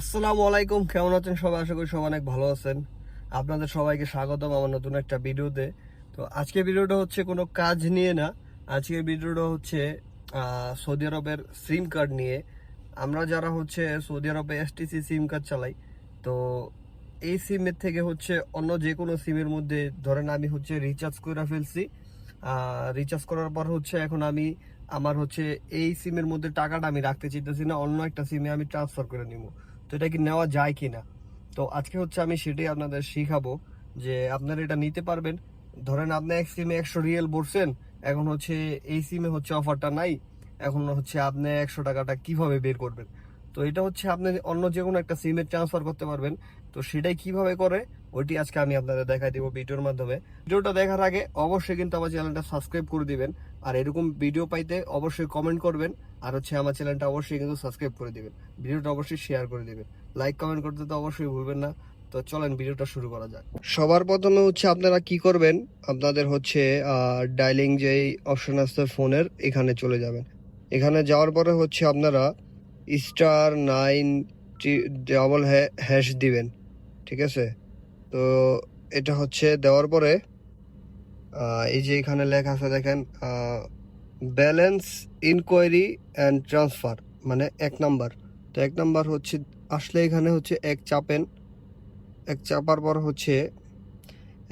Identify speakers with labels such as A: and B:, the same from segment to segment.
A: আসসালামু আলাইকুম, কেমন আছেন সবাই? আশা করি সবাই অনেক ভালো আছেন। আপনাদের সবাইকে স্বাগতম আমার নতুন একটা ভিডিওতে। তো আজকে ভিডিওটা হচ্ছে কোনো কাজ নিয়ে না আজকের ভিডিওটা হচ্ছে সৌদি আরবের সিম কার্ড নিয়ে। আমরা যারা হচ্ছে সৌদি আরবে এসটিসি সিম কার্ড চালাই, তো এই সিমের থেকে হচ্ছে অন্য যে কোনো সিমের মধ্যে ধরেন আমি হচ্ছে রিচার্জ করে ফেলছি রিচার্জ করার পর হচ্ছে এখন আমি আমার হচ্ছে এই সিমের মধ্যে টাকাটা আমি রাখতে চাইতেছি না, অন্য একটা সিমে আমি ট্রান্সফার করে নিব। তো এটা কি নেওয়া যায় কি না তো আজকে হচ্ছে আমি সেটাই আপনাদের শিখাবো যে আপনারা এটা নিতে পারবেন। ধরেন আপনি এক সিমে একশো রিয়েল বলছেন এখন হচ্ছে এই সিমে হচ্ছে অফারটা নাই, এখন হচ্ছে আপনি একশো টাকাটা কীভাবে বের করবেন? তো এটা হচ্ছে আপনি অন্য যে কোনো একটা সিমে ট্রান্সফার করতে পারবেন। তো সেটাই কীভাবে করে, ওইটি আজকে আমি আপনাদের দেখাই দিব ভিডিওর মাধ্যমে। ভিডিওটা দেখার আগে অবশ্যই কিন্তু আমার চ্যানেলটা সাবস্ক্রাইব করে দিবেন। আর এরকম ভিডিও পাইতে অবশ্যই কমেন্ট করবেন। আর হচ্ছে আমার চ্যানেলটা অবশ্যই কিন্তু সাবস্ক্রাইব করে দিবেন। ভিডিওটা অবশ্যই শেয়ার করে দিবেন। লাইক কমেন্ট করতে তো অবশ্যই ভুলবেন না। তো চলেন ভিডিওটা শুরু করা যাক। সবার প্রথমে হচ্ছে আপনারা কি করবেন? আপনাদের হচ্ছে ডাইলিং যেই অপশন আছে ফোনের এখানে চলে যাবেন। এখানে যাওয়ার পরে হচ্ছে আপনারা স্টার নাইন ডাবল হ্যাশ দিবেন, ঠিক আছে? তো এটা হচ্ছে দেওয়ার পরে এই যে এখানে লেখা আছে দেখেন ব্যালেন্স ইনকোয়ারি অ্যান্ড ট্রান্সফার মানে এক নাম্বার তো এক নাম্বার হচ্ছে, আসলে এখানে হচ্ছে এক চাপেন, এক চাপার পর হচ্ছে,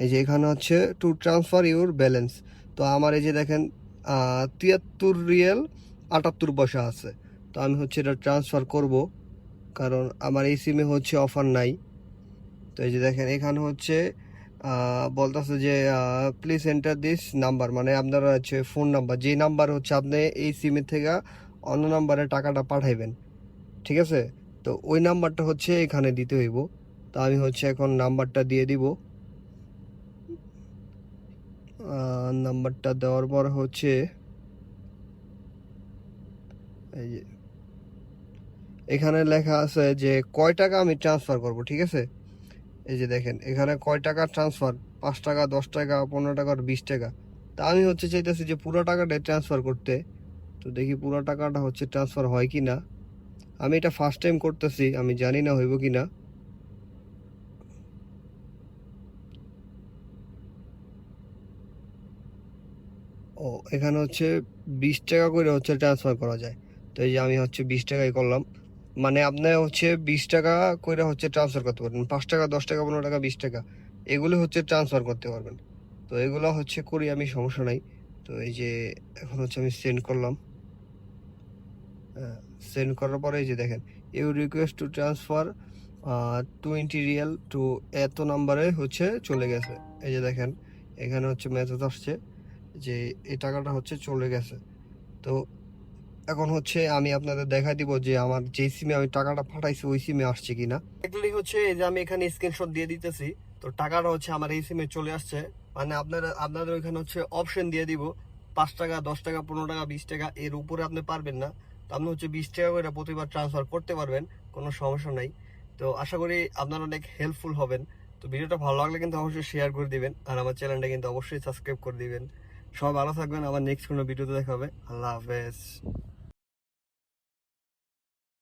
A: এই যে এখানে হচ্ছে টু ট্রান্সফার ইউর ব্যালেন্স তো আমার এই যে দেখেন তিয়াত্তর রিয়েল আটাত্তর পয়সা আছে। তো আমি হচ্ছে এটা ট্রান্সফার করব, কারণ আমার এই সিমে হচ্ছে অফার নাই। তো এই যে দেখেন, এখানে হচ্ছে বলতেছে যে প্লিজ এন্টার দিস নাম্বার মানে আপনার হচ্ছে ফোন নাম্বার যেই নাম্বার হচ্ছে আপনি এই সিমের থেকে অন্য নাম্বারে টাকাটা পাঠাইবেন, ঠিক আছে? তো ওই নাম্বারটা হচ্ছে এখানে দিতে হইব। তো আমি হচ্ছে এখন নাম্বারটা দিয়ে দিব। নাম্বারটা দেওয়ার পর হচ্ছে, এই যে এখানে লেখা আছে যে কয় টাকা আমি ট্রান্সফার করব, ঠিক আছে? এই যে দেখেন, এখানে কয় টাকা ট্রান্সফার পাঁচ টাকা, দশ টাকা, পনেরো টাকা আর বিশ টাকা। তা আমি হচ্ছে চাইতেছি যে পুরো টাকাটা ট্রান্সফার করতে। তো দেখি পুরো টাকাটা হচ্ছে ট্রান্সফার হয় কি না আমি এটা ফার্স্ট টাইম করতেছি, আমি জানি না হইব কি না ও, এখানে হচ্ছে বিশ টাকা করে হচ্ছে ট্রান্সফার করা যায়। তো এই যে আমি হচ্ছে বিশ টাকাই করলাম। মানে আপনি হচ্ছে বিশ টাকা করে হচ্ছে ট্রান্সফার করতে পারবেন। পাঁচ টাকা, দশ টাকা, পনেরো টাকা, বিশ টাকা, এগুলো হচ্ছে ট্রান্সফার করতে পারবেন। তো এগুলো হচ্ছে করি আমি, সমস্যা নাই। তো এই যে এখন হচ্ছে আমি সেন্ড করলাম। সেন্ড করার পরে এই যে দেখেন you request to transfer twenty riyal to এত নাম্বারে হচ্ছে চলে গেছে। এই যে দেখেন, এখানে হচ্ছে মেসেজ আসছে যে এই টাকাটা হচ্ছে চলে গেছে। তো এখন হচ্ছে আমি আপনাদের দেখা দিব যে আমার যে সিমে আমি টাকাটা পাঠাইছি, ওই সিমে আসছে কিনা। এগুলি হচ্ছে যে আমি এখানে স্ক্রিনশট দিয়ে দিতেছি, তো টাকাটা হচ্ছে আমার এই সিমে চলে আসছে। মানে আপনারা, আপনাদের ওইখানে হচ্ছে অপশন দিয়ে দিব, পাঁচ টাকা, দশ টাকা, পনেরো টাকা, বিশ টাকা, এর উপরে আপনি পারবেন না। তো আপনি হচ্ছে বিশ টাকা করে প্রতিবার ট্রান্সফার করতে পারবেন, কোনো সমস্যা নাই। তো আশা করি আপনারা অনেক হেল্পফুল হবেন। তো ভিডিওটা ভালো লাগলে কিন্তু অবশ্যই শেয়ার করে দিবেন, আর আমার চ্যানেলটা কিন্তু অবশ্যই সাবস্ক্রাইব করে দিবেন। সবাই ভালো থাকবেন, আবার নেক্সট কোনো ভিডিওতে দেখা হবে। আল্লাহ হাফেজ।